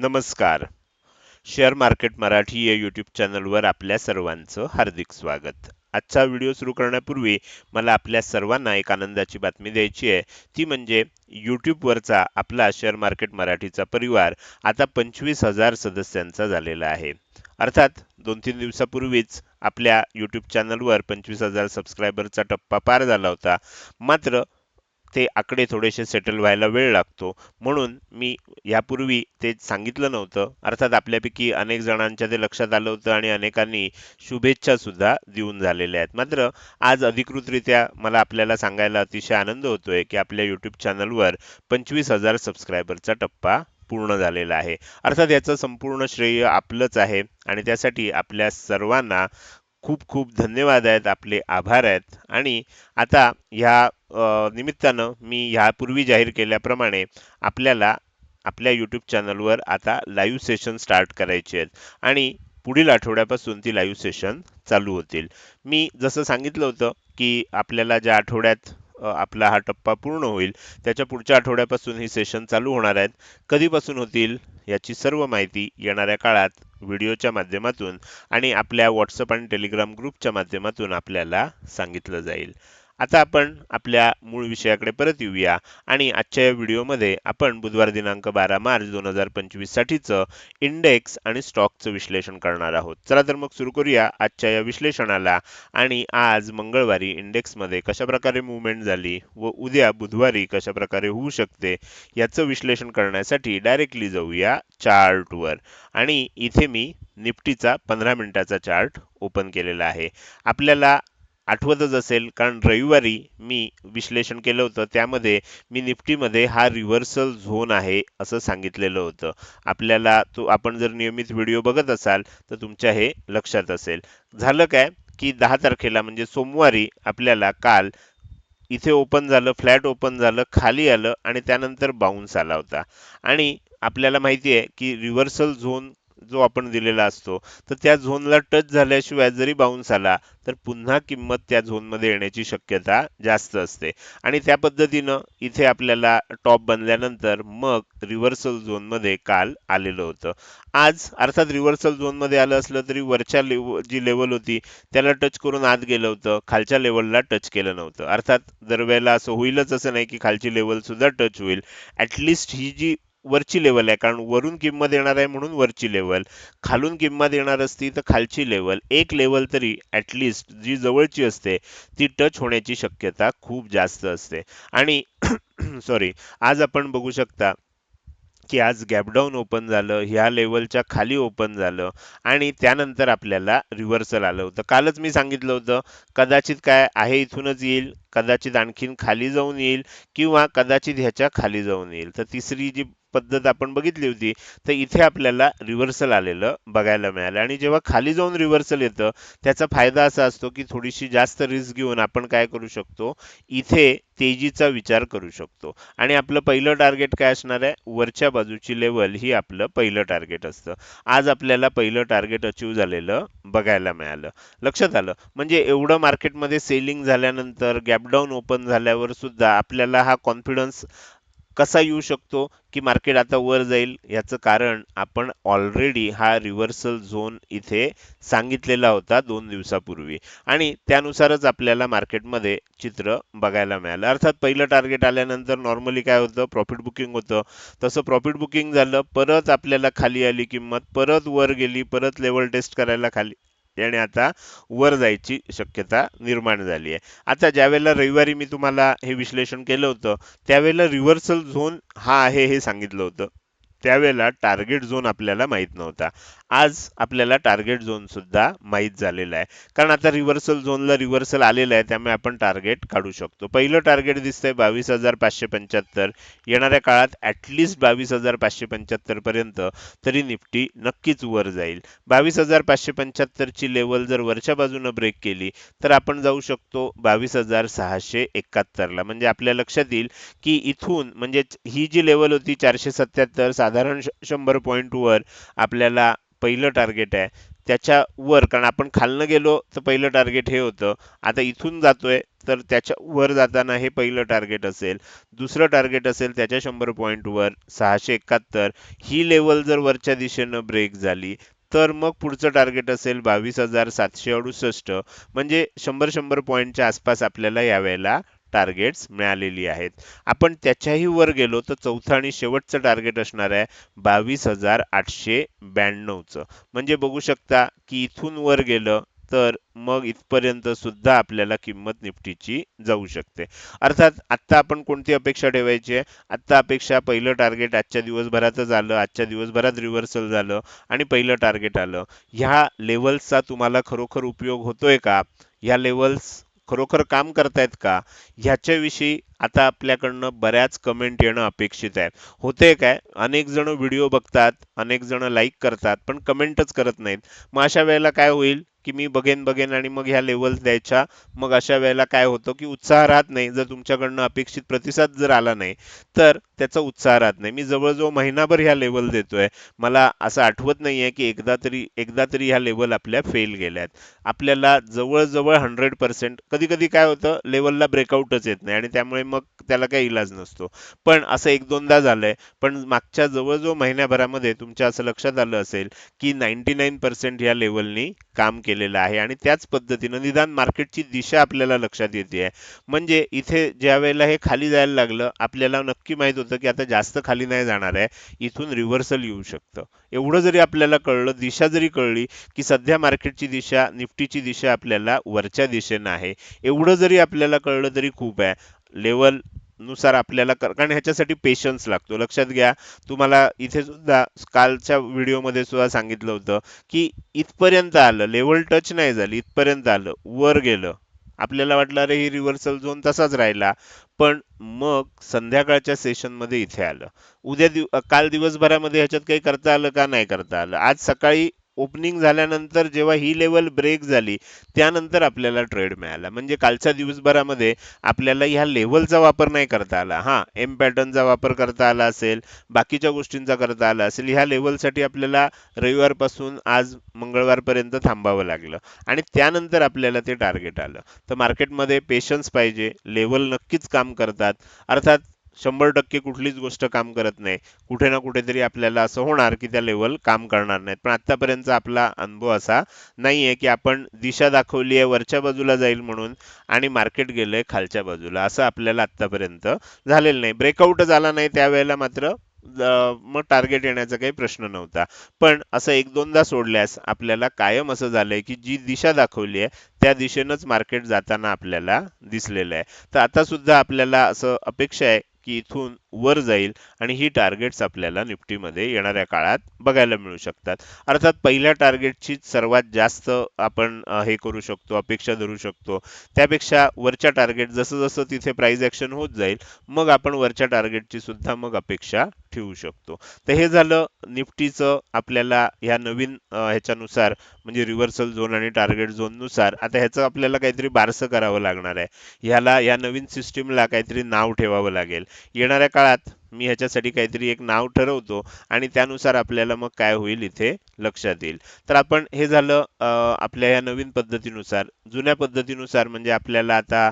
नमस्कार. Share market Marathi या YouTube चॅनलवर आपल्या सर्वांचं हार्दिक स्वागत. आजचा व्हिडिओ सुरू करण्यापूर्वी मला आपल्या सर्वांना एक आनंदाची बातमी द्यायची आहे. ती म्हणजे यूट्यूबवरचा आपला शेअर मार्केट मराठीचा परिवार आता पंचवीस हजार सदस्यांचा झालेला आहे. अर्थात दोन तीन दिवसापूर्वीच आपल्या यूट्यूब चॅनलवर पंचवीस हजार सबस्क्रायबरचा टप्पा पार झाला होता. मात्र ते आकडे थोडेसे सेटल व्हायला वेळ लागतो. म्हणून मी यापूर्वी ते सांगितलं नव्हतं. अर्थात आपल्यापैकी अनेक जणांच्या ते लक्षात आलं होतं आणि अनेकांनी शुभेच्छासुद्धा देऊन झालेल्या आहेत. मात्र आज अधिकृतरित्या मला आपल्याला सांगायला अतिशय आनंद होतोय की आपल्या यूट्यूब चॅनलवर पंचवीस हजार सबस्क्रायबरचा टप्पा पूर्ण झालेला आहे. अर्थात याचं संपूर्ण श्रेय आपलंच आहे आणि त्यासाठी आपल्या सर्वांना खूप खूप धन्यवाद आहेत आपले आभार आहेत. आणि आता ह्या निमित्तानं मी ह्यापूर्वी जाहीर केल्याप्रमाणे आपल्याला आपल्या यूट्यूब चॅनलवर आता लाईव्ह सेशन स्टार्ट करायचे आहेत. आणि पुढील आठवड्यापासून ती लाईव्ह सेशन चालू होतील. मी जसं सांगितलं होतं की आपल्याला ज्या आठवड्यात आपला हा टप्पा पूर्ण होईल त्याच्या पुढच्या आठवड्यापासून ही सेशन चालू होणार आहेत. कधीपासून होतील याची सर्व माहिती येणाऱ्या काळात व्हिडिओच्या माध्यमातून आणि आपल्या व्हॉट्सअप आणि टेलिग्राम ग्रुपच्या माध्यमातून आपल्याला सांगितलं जाईल. आता आपण आपल्या मूळ विषयाकडे परत येऊया. आणि आजच्या या व्हिडिओमध्ये आपण बुधवार दिनांक बारा मार्च दोन हजार पंचवीस साठीचं इंडेक्स आणि स्टॉकचं विश्लेषण करणार आहोत. चला तर मग सुरू करूया आजच्या या विश्लेषणाला. आणि आज मंगळवारी इंडेक्समध्ये कशा प्रकारे मुवमेंट झाली व उद्या बुधवारी कशा प्रकारे होऊ शकते याचं विश्लेषण करण्यासाठी डायरेक्टली जाऊया चार्टवर आणि इथे मी निफ्टीचा पंधरा मिनिटाचा चार्ट ओपन केलेला आहे. आपल्याला आठवतच असेल कारण रविवारी मी विश्लेषण केलं होतं. त्यामध्ये मी निफ्टीमध्ये हा रिव्हर्सल झोन आहे असं सांगितलेलं होतं. आपल्याला तो आपण जर नियमित व्हिडिओ बघत असाल तर तुमच्या हे लक्षात असेल. झालं काय? की दहा तारखेला म्हणजे सोमवारी आपल्याला काल इथे ओपन झालं फ्लॅट ओपन झालं खाली आलं आणि त्यानंतर बाउन्स आला होता. आणि आपल्याला माहिती आहे की रिव्हर्सल झोन जो आपण दिलेला असतो तर त्या झोनला टच झाल्याशिवाय जरी बाउन्स आला तर पुन्हा किंमत त्या झोनमध्ये येण्याची शक्यता जास्त असते. आणि त्या पद्धतीनं इथे आपल्याला टॉप बनल्यानंतर मग रिव्हर्सल झोनमध्ये काल आलेलं होतं. आज अर्थात रिव्हर्सल झोनमध्ये आलं असलं तरी वरच्या लेव जी लेवल होती त्याला टच करून आत गेलं होतं. खालच्या लेवलला टच केलं नव्हतं. अर्थात दरवेळेला असं होईलच असं नाही की खालची लेवल सुद्धा टच होईल. ऍटलिस्ट ही जी वरची लेवल आहे कारण वरून किंमत येणार आहे म्हणून वरची लेवल खालून किंमत येणार असती तर खालची लेवल एक लेवल तरी ॲटलिस्ट जी जवळची असते ती टच होण्याची शक्यता खूप जास्त असते. आणि सॉरी आज आपण बघू शकता की आज गॅपडाऊन ओपन झालं ह्या लेवलच्या खाली ओपन झालं आणि त्यानंतर आपल्याला रिव्हर्सल आलं होतं. कालच मी सांगितलं होतं कदाचित काय आहे इथूनच येईल कदाचित आणखीन खाली जाऊन येईल किंवा कदाचित ह्याच्या खाली जाऊन येईल. तर तिसरी जी पद्धत आपण बघितली होती तर इथे आपल्याला रिव्हर्सल आलेलं बघायला मिळालं. आणि जेव्हा खाली जाऊन रिव्हर्सल येतं त्याचा फायदा असा असतो की थोडीशी जास्त रिस्क घेऊन आपण काय करू शकतो? इथे तेजीचा विचार करू शकतो. आणि आपलं पहिलं टार्गेट काय असणार आहे? वरच्या बाजूची लेवल ही आपलं पहिलं टार्गेट असतं. आज आपल्याला पहिलं टार्गेट अचीव झालेलं बघायला मिळालं. लक्षात आलं? म्हणजे एवढं मार्केटमध्ये सेलिंग झाल्यानंतर गॅपडाऊन ओपन झाल्यावर सुद्धा आपल्याला हा कॉन्फिडन्स कसा येऊ शकतो की मार्केट आता वर जाईल याचं कारण आपण ऑलरेडी हा रिव्हर्सल झोन इथे सांगितलेला होता दोन दिवसापूर्वी. आणि त्यानुसारच आपल्याला मार्केटमध्ये चित्र बघायला मिळालं. अर्थात पहिलं टार्गेट आल्यानंतर नॉर्मली काय होतं? प्रॉफिट बुकिंग होतं. तसं प्रॉफिट बुकिंग झालं परत आपल्याला खाली आली किंमत परत वर गेली परत लेवल टेस्ट करायला खाली याने आता वर जायची शक्यता निर्माण झाली आहे. आता ज्यावेळेला रविवारी मी तुम्हाला हे विश्लेषण केलं होतं त्यावेळेला रिव्हर्सल झोन हा आहे हे सांगितलं होतं. त्यावेळेला टार्गेट झोन आपल्याला माहीत नव्हता. आज आपल्याला टार्गेट झोन सुद्धा माहीत झालेला आहे. कारण आता रिव्हर्सल झोनला रिव्हर्सल आलेलं आहे त्यामुळे आपण टार्गेट काढू शकतो. पहिलं टार्गेट दिसतंय बावीस हजार पाचशे पंच्याहत्तर. येणाऱ्या काळात ॲटलिस्ट बावीस हजार पाचशे पंच्याहत्तर पर्यंत तरी निफ्टी नक्कीच वर जाईल. बावीस हजार पाचशे पंच्याहत्तरची लेवल जर वरच्या बाजूनं ब्रेक केली तर आपण जाऊ शकतो बावीस हजार सहाशे एकाहत्तरला. म्हणजे आपल्या लक्षात येईल की इथून म्हणजे ही जी लेवल होती चारशे सत्याहत्तर साधारण शंभर पॉईंट वर आपल्याला पहिलं टार्गेट आहे. त्याच्यावर कारण आपण खालनं गेलो तर पहिलं टार्गेट हे होतं. आता इथून जातोय तर त्याच्यावर जाताना हे पहिलं टार्गेट असेल. दुसरं टार्गेट असेल त्याच्या शंभर पॉईंट वर सहाशे एकाहत्तर. ही लेवल जर वरच्या दिशेनं ब्रेक झाली तर मग पुढचं टार्गेट असेल बावीस हजार सातशे अडुसष्ट. म्हणजे शंभर शंभर पॉईंटच्या आसपास आपल्याला यावेळेला टार्गेट्स मिळालेली आहेत. आपण त्याच्याही वर गेलो तर चौथं आणि शेवटचं टार्गेट असणार आहे बावीस हजार आठशे ब्याण्णवचं. म्हणजे बघू शकता की इथून वर गेलं तर मग इथपर्यंत सुद्धा आपल्याला किंमत निफ्टीची जाऊ शकते. अर्थात आत्ता आपण कोणती अपेक्षा ठेवायची आहे? आत्ता अपेक्षा पहिलं टार्गेट आजच्या दिवसभरातच आलं आजच्या दिवसभरात रिव्हर्सल झालं आणि पहिलं टार्गेट आलं. ह्या लेवल्सचा तुम्हाला खरोखर उपयोग होतोय का? ह्या लेवल्स खरोखर काम करतायत का? ह्याच्याविषयी आता आपल्याकडनं बऱ्याच कमेंट येणं अपेक्षित आहे. होते काय? अनेक जण व्हिडिओ बघतात अनेक जण लाईक करतात पण कमेंटच करत नाहीत. मग अशा वेळेला काय होईल? की मी बघेन बघेन आणि मग ह्या लेवल्स द्यायच्या. मग अशा वेळेला काय होतं की उत्साह राहत नाही. जर तुमच्याकडनं अपेक्षित प्रतिसाद जर आला नाही तर त्याचा उत्साह राहत नाही. मी जवळजवळ महिनाभर ह्या लेवल देतोय. मला असं आठवत नाही आहे की एकदा तरी एकदा तरी ह्या लेवल आपल्या फेल गेल्यात. आपल्याला जवळजवळ हंड्रेड पर्सेंट कधी कधी काय होतं? लेवलला ब्रेकआउटच येत नाही आणि त्यामुळे मग त्याला काही इलाज नसतो. पण असं एक दोनदा झालंय. पण मागच्या जवळजवळ महिन्याभरामध्ये तुमच्या असं लक्षात आलं असेल की नाईन्टी नाईन पर्सेंट ह्या लेवलनी काम केलेलं आहे आणि त्याच पद्धतीनं निदान मार्केटची दिशा आपल्याला लक्षात येते म्हणजे इथे ज्या वेळेला हे खाली जायला लागलं आपल्याला नक्की माहीत होतं की आता जास्त खाली नाही जाणार आहे. इथून रिव्हर्सल येऊ शकतं. एवढं जरी आपल्याला कळलं दिशा जरी कळली की सध्या मार्केटची दिशा निफ्टीची दिशा आपल्याला वरच्या दिशेनं आहे. एवढं जरी आपल्याला कळलं तरी खूप आहे. लेवलनुसार आपल्याला कारण ह्याच्यासाठी पेशन्स लागतो. लक्षात घ्या तुम्हाला इथे सुद्धा कालच्या व्हिडिओमध्ये सुद्धा सांगितलं होतं की इथपर्यंत आलं लेवल टच नाही झाली इथपर्यंत आलं वर गेलं. आपल्याला वाटलं अरे ही रिव्हर्सल झोन तसाच राहिला. पण मग संध्याकाळच्या सेशनमध्ये इथे आलं. उद्या दिव काल दिवसभरामध्ये ह्याच्यात काही करता आलं का? नाही करता आलं. आज सकाळी ओपनिंग झाल्यानंतर जेव्हा ही लेवल ब्रेक झाली त्यानंतर आपल्याला ट्रेड मिळाला. म्हणजे कालच्या दिवसभरामध्ये आपल्याला ह्या लेवलचा वापर नाही करता आला. हा एम पॅटर्नचा वापर करता आला असेल बाकीच्या गोष्टींचा करता आला असेल ह्या लेवलसाठी आपल्याला रविवारपासून आज मंगळवारपर्यंत थांबावं लागलं. आणि त्यानंतर आपल्याला ते टार्गेट आलं. तर मार्केटमध्ये पेशन्स पाहिजे. लेवल नक्कीच काम करतात. अर्थात शंभर टक्के कुठलीच गोष्ट काम करत नाही. कुठे ना कुठेतरी आपल्याला असं होणार की त्या लेवल काम करणार नाहीत. पण आतापर्यंत आपला अनुभव असा नाहीये की आपण दिशा दाखवली आहे वरच्या बाजूला जाईल म्हणून आणि मार्केट गेलंय खालच्या बाजूला. असं आपल्याला आतापर्यंत झालेलं नाही. ब्रेकआउट झाला नाही त्यावेळेला मात्र मग टार्गेट येण्याचा काही प्रश्न नव्हता. पण असं एक दोनदा सोडल्यास आपल्याला कायम असं झालंय की जी दिशा दाखवली आहे त्या दिशेनंच मार्केट जाताना आपल्याला दिसलेलं आहे. तर आता सुद्धा आपल्याला असं अपेक्षा आहे की इथून वर जाईल आणि ही टार्गेट्स आपल्याला निफ्टीमध्ये येणाऱ्या काळात बघायला मिळू शकतात. अर्थात पहिल्या टार्गेटची सर्वात जास्त आपण हे करू शकतो अपेक्षा धरू शकतो. त्यापेक्षा वरच्या टार्गेट जसं जसं तिथे प्राइस ॲक्शन होत जाईल मग आपण वरच्या टार्गेटची सुद्धा मग अपेक्षा ठेवू शकतो. तर हे झालं निफ्टीचं आपल्याला ह्या नवीन ह्याच्यानुसार म्हणजे रिव्हर्सल झोन आणि टार्गेट झोननुसार आता ह्याचं आपल्याला काहीतरी बारसं करावं लागणार आहे. ह्याला या नवीन सिस्टीमला काहीतरी नाव ठेवावं लागेल. येणाऱ्या काळात मी ह्याच्यासाठी काहीतरी एक नाव ठरवतो आणि त्यानुसार आपल्याला मग काय होईल इथे लक्षात येईल. तर आपण हे झालं आपल्या या नवीन पद्धतीनुसार. जुन्या पद्धतीनुसार म्हणजे आपल्याला आता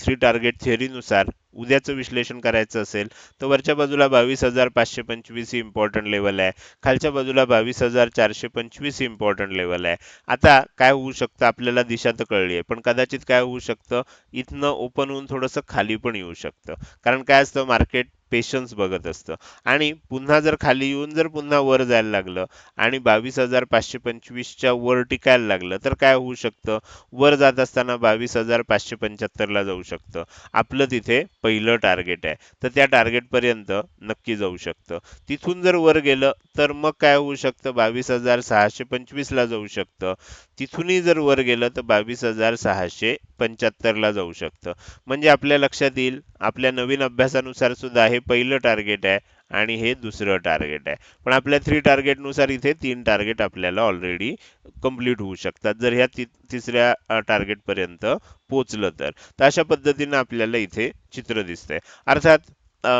थ्री टार्गेट थिअरीनुसार उद्याचं विश्लेषण करायचं असेल तर वरच्या बाजूला बावीस हजार पाचशे पंचवीस ही इम्पॉर्टंट लेवल आहे. खालच्या बाजूला बावीस हजार चारशे पंचवीस ही इम्पॉर्टंट लेवल आहे. आता काय होऊ शकतं आपल्याला दिशा तर कळली आहे पण कदाचित काय होऊ शकतं इथनं ओपन होऊन थोडंसं खाली पण येऊ शकतं. कारण काय असतं मार्केट पेशन्स बघत असतं. आणि पुन्हा जर खाली येऊन जर पुन्हा वर जायला लागलं आणि बावीस हजार पाचशे पंचवीसच्या वर टिकायला लागलं तर काय होऊ शकतं? वर जात असताना बावीस हजार पाचशे पंच्याहत्तरला जाऊ शकतं. आपलं तिथे पहिलं टार्गेट आहे. तर त्या टार्गेट पर्यंत नक्की जाऊ शकतं. तिथून जर वर गेलं तर मग काय होऊ शकतं? बावीस हजार सहाशे पंचवीसला जाऊ शकतं. तिथूनही जर वर गेलं तर बावीस हजार सहाशे पंच्याहत्तरला जाऊ शकतं. म्हणजे आपल्या लक्षात येईल आपल्या नवीन अभ्यासानुसार सुद्धा हे पहिलं टार्गेट आहे आणि हे दुसरं टार्गेट आहे. पण आपल्या थ्री टार्गेटनुसार इथे तीन टार्गेट आपल्याला ऑलरेडी कंप्लीट होऊ शकतात. जर ह्या ति तिसऱ्या टार्गेटपर्यंत पोचलं पोहोचलं तर. अशा पद्धतीनं आपल्याला इथे चित्र दिसतंय. अर्थात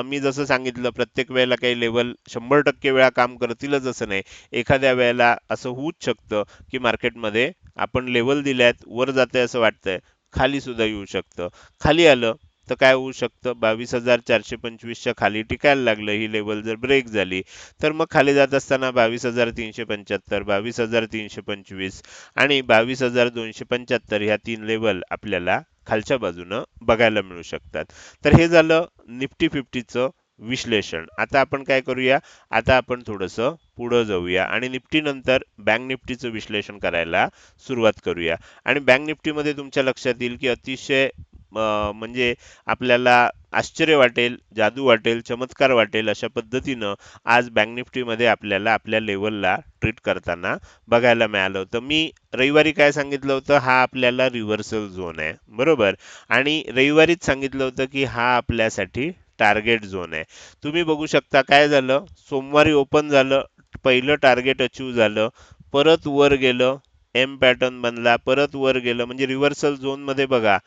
मी जसं सांगितलं प्रत्येक वेळेला काही लेवल शंभर टक्के वेळा काम करतीलच असं नाही. एखाद्या वेळेला असं होऊच शकतं की मार्केटमध्ये आपण लेवल दिल्यात वर जाते असं वाटतंय खाली सुद्धा येऊ शकतं. खाली आलं तर काय होऊ शकतं? बावीस हजार चारशे पंचवीसच्या खाली टिकायला लागलं ही लेवल जर ब्रेक झाली तर मग खाली जात असताना बावीस हजार तीनशे पंच्याहत्तर बावीस हजार तीनशे पंचवीस आणि बावीस हजार दोनशे पंच्याहत्तर ह्या तीन लेवल आपल्याला खालच्या बाजूनं बघायला मिळू शकतात. तर हे झालं निफ्टी फिफ्टीचं विश्लेषण. आता आपण काय करूया? आता आपण थोडंसं पुढं जाऊया आणि निफ्टी नंतर बँक निफ्टीचं विश्लेषण करायला सुरुवात करूया. आणि बँक निफ्टीमध्ये तुमच्या लक्षात येईल की अतिशय म्हणजे आपल्याला आश्चर्य वाटेल जादू वाटेल चमत्कार वाटेल अशा पद्धतीनं आज बँक निफ्टीमध्ये आपल्याला आपल्या लेवलला ट्रीट करताना बघायला मिळालं होतं. मी रविवारी काय सांगितलं होतं? हा आपल्याला रिव्हर्सल झोन आहे. बरोबर? आणि रविवारीच सांगितलं होतं की हा आपल्यासाठी टार्गेट झोन आहे. तुम्ही बघू शकता काय झालं? सोमवारी ओपन झालं पहिलं टार्गेट अचीव झालं परत वर गेलं एम पॅटर्न बनला परत वर गेलं. म्हणजे रिव्हर्सल झोनमध्ये बघा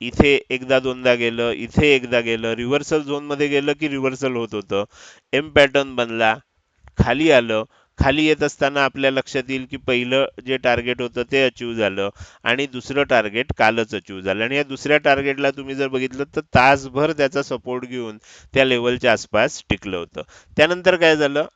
इथे एकदा दोनदा गेलं इथे एकदा गेलं रिव्हर्सल झोनमध्ये गेलं की रिव्हर्सल होत होतं. एम पॅटर्न बनला खाली आलं. खाली येत असताना आपल्या लक्षात येईल की पहिलं जे टार्गेट होतं ते अचीव झालं आणि दुसरं टार्गेट कालच अचीव झालं. आणि या दुसऱ्या टार्गेटला तुम्ही जर बघितलं तर तासभर त्याचा सपोर्ट घेऊन त्या लेवलच्या आसपास टिकलं होतं. त्यानंतर काय झालं?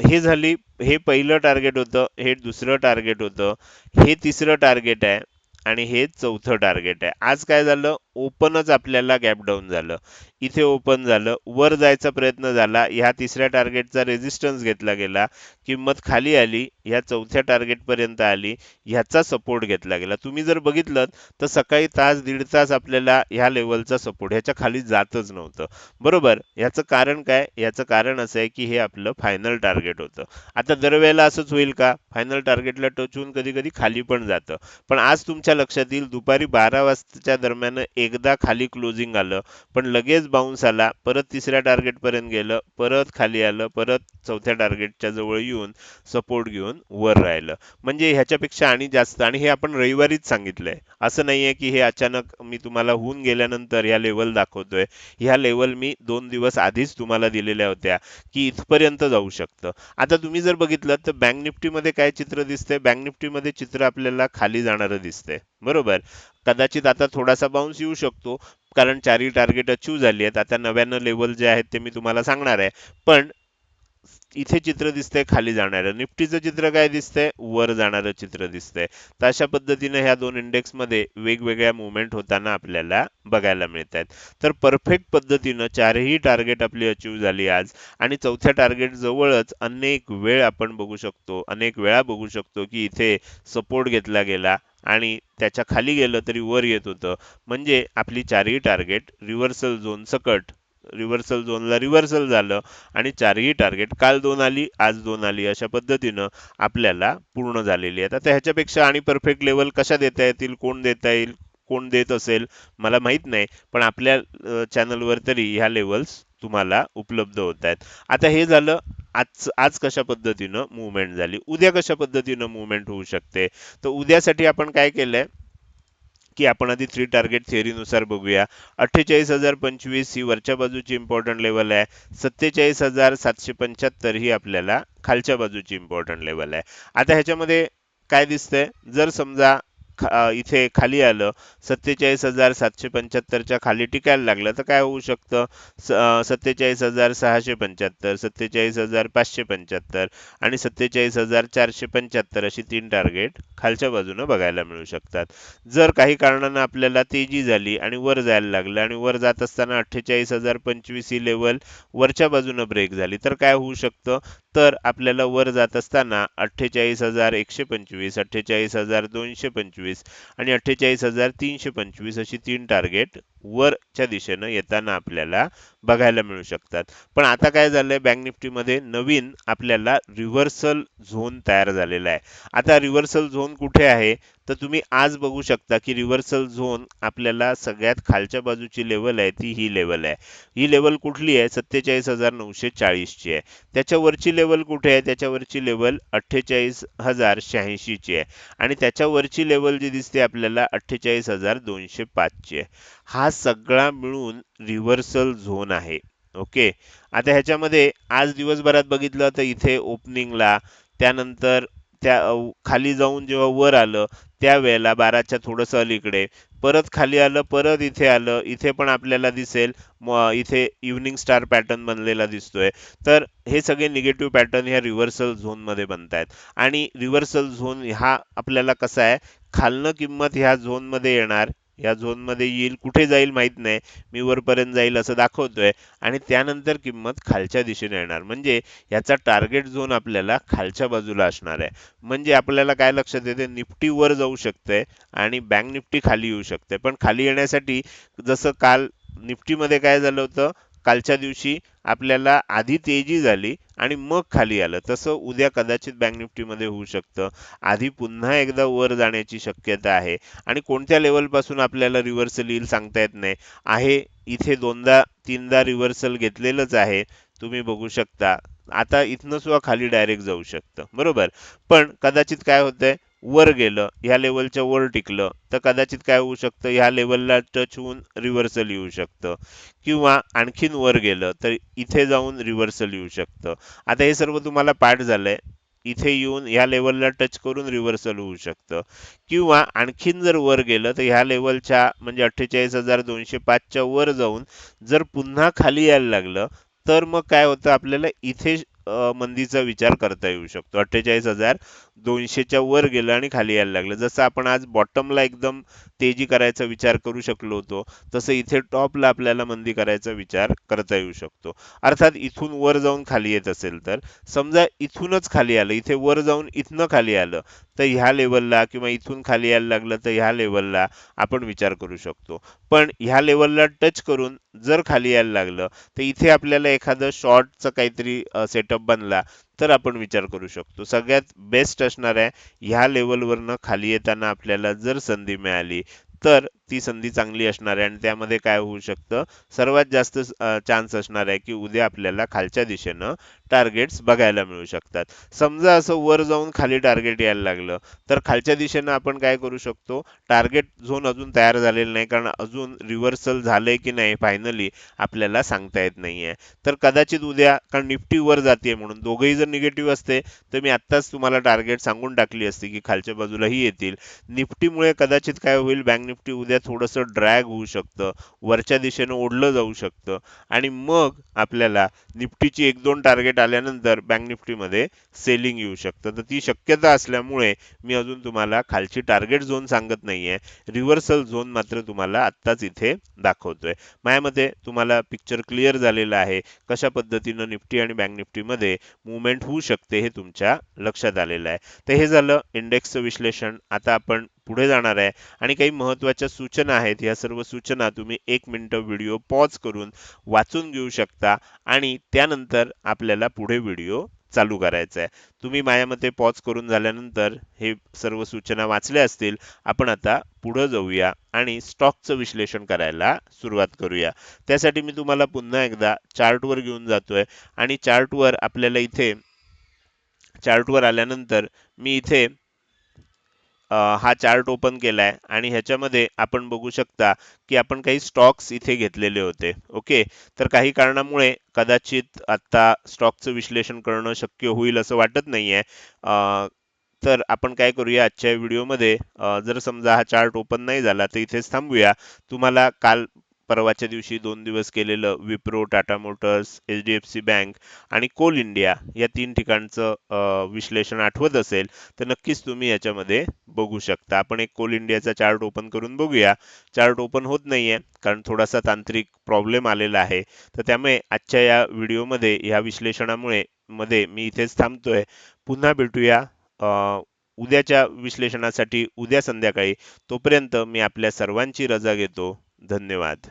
हे झाली हे पहिलं टार्गेट होतं हे दुसरं टार्गेट होतं हे तिसरं टार्गेट आहे. आणि हे चौथं टार्गेट आहे. आज काय झालं? ओपनच आपल्याला गॅप डाऊन झालं. इथे ओपन झालं वर जायचा प्रयत्न झाला ह्या तिसऱ्या टार्गेटचा रेजिस्टन्स घेतला गेला किंमत खाली आली ह्या चौथ्या टार्गेटपर्यंत आली ह्याचा सपोर्ट घेतला गेला. तुम्ही जर बघितलं तर सकाळी तास दीड तास आपल्याला ह्या लेवलचा सपोर्ट ह्याच्या खाली जातच नव्हतं. बरोबर? ह्याचं कारण काय? याचं कारण असं आहे की हे आपलं फायनल टार्गेट होतं. आता दरवेळेला असंच होईल का? फायनल टार्गेटला टच होऊन कधी कधी खाली पण जातं. पण आज तुमच्या लक्षात येईल दुपारी बारा वाजताच्या दरम्यान एकदा खाली क्लोजिंग आलं पण लगेच बाउन्स आला परत तिसऱ्या टार्गेट पर्यंत गेलं परत खाली आलं परत चौथ्या टार्गेटच्या जवळ येऊन सपोर्ट घेऊन वर राहिलं. म्हणजे ह्याच्यापेक्षा आणि जास्त आणि हे आपण रविवारीच सांगितलंय. असं नाहीये की हे अचानक मी तुम्हाला होऊन गेल्यानंतर ह्या लेवल दाखवतोय. ह्या लेवल मी दोन दिवस आधीच तुम्हाला दिलेल्या होत्या की इथपर्यंत जाऊ शकतं. आता तुम्ही जर बघितलं तर बँक निफ्टीमध्ये काय चित्र दिसतंय? बँक निफ्टीमध्ये चित्र आपल्याला खाली जाणारं दिसतंय. बरोबर? कदाचित आता थोडासा बाउन्स येऊ शकतो. कारण चारही टार्गेट अचीव झाली आहेत. आता नव्यानं लेवल जे आहेत ते मी तुम्हाला सांगणार आहे. पण इथे चित्र दिसतंय खाली जाणारं. निफ्टीचं चित्र काय दिसतंय? वर जाणारं चित्र दिसतंय. तर अशा पद्धतीने ह्या दोन इंडेक्समध्ये वेगवेगळ्या मुवमेंट होताना आपल्याला बघायला मिळत आहेत तर परफेक्ट पद्धतीनं चारही टार्गेट आपली अचीव झाली आज. आणि चौथ्या टार्गेट जवळच अनेक वेळ आपण बघू शकतो. अनेक वेळा बघू शकतो की इथे सपोर्ट घेतला गेला. आणि त्याच्याखाली गेलं तरी वर येत होतं. म्हणजे आपली चारही टार्गेट रिव्हर्सल झोन सकट रिव्हर्सल झोनला रिव्हर्सल झालं आणि चारही टार्गेट काल दोन आली आज दोन आली अशा पद्धतीनं आपल्याला पूर्ण झालेली आहेत आता ह्याच्यापेक्षा आणि परफेक्ट लेवल कशा देता येतील कोण देता येईल कोण देत असेल मला माहीत नाही. पण आपल्या चॅनलवर तरी ह्या लेवल्स तुम्हाला उपलब्ध होत आहेत. आता हे झालं आज आज कशा पद्धतीनं मुवमेंट झाली? उद्या कशा पद्धतीनं मुवमेंट होऊ शकते? तर उद्यासाठी आपण काय केलंय? की आपण आधी थ्री टार्गेट थिअरीनुसार बघूया. अठ्ठेचाळीस हजार पंचवीस ही वरच्या बाजूची इम्पॉर्टंट लेवल आहे. सत्तेचाळीस हजार सातशे पंच्याहत्तर ही आपल्याला खालच्या बाजूची इम्पॉर्टंट लेवल आहे. आता ह्याच्यामध्ये काय दिसतंय? जर समजा खा- इथे खाली आलं. सत्तेचाळीस हजार सातशे पंच्याहत्तरच्या खाली टिकायला लागलं तर काय होऊ शकतं? स- सत्तेचाळीस हजार सहाशे पंच्याहत्तर सत्तेचाळीस हजार पाचशे पंच्याहत्तर आणि सत्तेचाळीस हजार चारशे पंच्याहत्तर अशी तीन टार्गेट खालच्या बाजूनं बघायला मिळू शकतात. जर काही कारणानं आपल्याला तेजी झाली आणि वर जायला लागलं आणि वर जात असताना अठ्ठेचाळीस हजार पंचवीस ही लेवल वरच्या बाजूनं ब्रेक झाली तर काय होऊ शकतं? तर आपल्याला वर जात असताना अठ्ठेचाळीस हजार एकशे पंचवीस अठ्ठेचाळीस हजार दोनशे पंचवीस आणि अठ्ठेचाळीस हजार तीनशे पंचवीस अशी तीन टार्गेट वरच्या दिशेनं येताना आपल्याला बघायला मिळू शकतात. पण आता काय झालंय? बँक निफ्टीमध्ये नवीन आपल्याला रिव्हर्सल झोन तयार झालेला आहे. आता रिव्हर्सल झोन कुठे आहे? तर तुम्ही आज बघू शकता की रिव्हर्सल झोन आपल्याला सगळ्यात खालच्या बाजूची लेवल आहे ती ही लेवल आहे. ही लेवल कुठली आहे? सत्तेचाळीस हजार नऊशे चाळीसची आहे. त्याच्यावरची लेवल कुठे आहे? त्याच्यावरची लेवल अठ्ठेचाळीस हजार शहाऐंशीची आहे. आणि त्याच्यावरची लेवल जी दिसते आपल्याला अठ्ठेचाळीस हजार दोनशे पाचची आहे. हा सगळा मिळून रिव्हर्सल झोन आहे. ओके आता ह्याच्यामध्ये आज दिवसभरात बघितलं तर इथे ओपनिंगला त्यानंतर त्या खाली जाऊन जेव्हा वर आलं त्यावेळेला बाराच्या थोडंसं अलीकडे. परत खाली आलं परत इथे आलं इथे पण आपल्याला दिसेल म- इथे इव्हनिंग स्टार पॅटर्न बनलेला दिसतोय. तर हे सगळे निगेटिव्ह पॅटर्न ह्या रिव्हर्सल झोनमध्ये बनतायत. आणि रिव्हर्सल झोन हा आपल्याला कसा आहे? खालनं किंमत ह्या झोनमध्ये येणार या झोनमध्ये येईल कुठे जाईल माहीत नाही. मी वरपर्यंत जाईल असं दाखवतोय. आणि त्यानंतर किंमत खालच्या दिशेने येणार. म्हणजे याचा टार्गेट झोन आपल्याला खालच्या बाजूला असणार आहे. म्हणजे आपल्याला काय लक्षात येते? निफ्टी वर जाऊ शकते आणि बँक निफ्टी खाली येऊ शकते. पण खाली येण्यासाठी जसं काल निफ्टीमध्ये काय झालं होतं? कालच्या दिवशी आपल्याला आधी तेजी झाली आणि मग खाली आलं. तसं उद्या कदाचित बँक निफ्टीमध्ये होऊ शकतं. आधी पुन्हा एकदा वर जाण्याची शक्यता आहे. आणि कोणत्या लेवलपासून आपल्याला रिव्हर्सल येईल सांगता येत नाही. आहे इथे दोनदा तीनदा रिव्हर्सल घेतलेलंच आहे. तुम्ही बघू शकता. आता इथनं सुद्धा खाली डायरेक्ट जाऊ शकतं. बरोबर? पण कदाचित काय होतंय? वर गेलं ह्या लेवलच्या वर टिकलं तर कदाचित काय होऊ शकतं? ह्या लेवलला टच होऊन रिव्हर्सल येऊ शकतं. किंवा आणखीन वर गेलं तर इथे जाऊन रिव्हर्सल येऊ शकतं. आता हे सर्व तुम्हाला पाठ झालंय. इथे येऊन ह्या लेवलला टच करून रिव्हर्सल होऊ शकतं. किंवा आणखीन जर वर गेलं तर ह्या लेवलच्या म्हणजे अठ्ठेचाळीस हजार दोनशे पाचच्या वर जाऊन जर पुन्हा खाली यायला लागलं तर मग काय होतं? आपल्याला इथे मंदीचा विचार करता येऊ शकतो. अठ्ठेचाळीस हजार दोनशेच्या वर गेलं आणि खाली यायला लागलं. जसं आपण आज बॉटमला एकदम तेजी करायचा विचार करू शकलो होतो तसं इथे टॉपला आपल्याला मंदी करायचा विचार करता येऊ शकतो. अर्थात इथून वर जाऊन खाली येत असेल तर समजा इथूनच खाली आलं इथे वर जाऊन इथनं खाली आलं तर ह्या लेवलला किंवा इथून खाली यायला लागलं तर ह्या लेवलला आपण विचार करू शकतो. पण ह्या लेवलला टच करून जर खाली यायला लागलं तर इथे आपल्याला एखादं शॉर्टचं काहीतरी सेटअप बनला तर आपण विचार करू शकतो. सगळ्यात बेस्ट असणार आहे ह्या लेवलवरनं खाली येताना आपल्याला जर संधी मिळाली तर ती संधी चांगली असणार आहे आणि त्यामध्ये काय होऊ शकतं? सर्वात जास्त चान्स असणार आहे की उद्या आपल्याला खालच्या दिशेनं टार्गेट्स बघायला मिळू शकतात. समजा असं वर जाऊन खाली टार्गेट यायला लागलं तर खालच्या दिशेनं आपण काय करू शकतो? टार्गेट झोन अजून तयार झालेला नाही कारण अजून रिव्हर्सल झालंय की नाही फायनली आपल्याला सांगता येत नाहीये. तर कदाचित उद्या कारण निफ्टी वर जाते म्हणून दोघंही जर निगेटिव्ह असते तर मी आत्ताच तुम्हाला टार्गेट सांगून टाकली असती की खालच्या बाजूलाही येतील. निफ्टीमुळे कदाचित काय होईल? बँक निफ्टी उद्या थोडंसं ड्रॅग होऊ शकतं वरच्या दिशेनं ओढलं जाऊ शकतं आणि मग आपल्याला निफ्टीची एक दोन टार्गेट आल्यानंतर बँक निफ्टीमध्ये सेलिंग येऊ शकतं. तर ती शक्यता असल्यामुळे मी अजून तुम्हाला खालची टार्गेट झोन सांगत नाहीये. रिव्हर्सल झोन मात्र तुम्हाला आत्ताच इथे दाखवतोय. माझ्या मते तुम्हाला पिक्चर क्लिअर झालेला आहे कशा पद्धतीनं निफ्टी आणि बँक निफ्टीमध्ये मुवमेंट होऊ शकते हे तुमच्या लक्षात आलेलं आहे. तर हे झालं इंडेक्सचं विश्लेषण. आता आपण पुढे जाणार आहे. आणि काही महत्त्वाच्या सूचना आहेत. या सर्व सूचना तुम्ही एक मिनटं व्हिडिओ पॉज करून वाचून घेऊ शकता. आणि त्यानंतर आपल्याला पुढे व्हिडिओ चालू करायचा आहे. तुम्ही माझ्या मते पॉज करून झाल्यानंतर हे सर्व सूचना वाचल्या असतील आपण आता पुढं जाऊया आणि स्टॉकचं विश्लेषण करायला सुरुवात करूया. त्यासाठी मी तुम्हाला पुन्हा एकदा चार्टवर घेऊन जातोय. आणि चार्टवर आपल्याला इथे चार्टवर आल्यानंतर मी इथे हा चार्ट ओपन केला आहे आणि ह्याच्यामध्ये आपण बघू शकता की आपण काही स्टॉक्स इथे घेतलेले होते. ओके तर काही कारणामुळे कदाचित आत्ता स्टॉकचं विश्लेषण करणं शक्य होईल असं वाटत नाही आहे तर आपण काय करूया आजच्या व्हिडिओमध्ये जर समजा हा चार्ट ओपन नाही झाला तर इथेच थांबूया. तुम्हाला काल परवाच्या दिवशी दोन दिवस केलेलं Wipro Tata Motors H D F C bank आणि कोल इंडिया या तीन ठिकाणचं विश्लेषण आठवत असेल तर नक्कीच तुम्ही याच्यामध्ये बघू शकता. आपण एक कोल इंडियाचा चार्ट ओपन करून बघूया. चार्ट ओपन होत नाहीये कारण थोडासा तांत्रिक प्रॉब्लेम आलेला आहे. तर त्यामुळे आजच्या या व्हिडिओमध्ये या विश्लेषणामुळे मध्ये मी इथेच थांबतोय. पुन्हा भेटूया उद्याच्या विश्लेषणासाठी उद्या संध्याकाळी. तोपर्यंत मी आपल्या सर्वांची रजा घेतो. धन्यवाद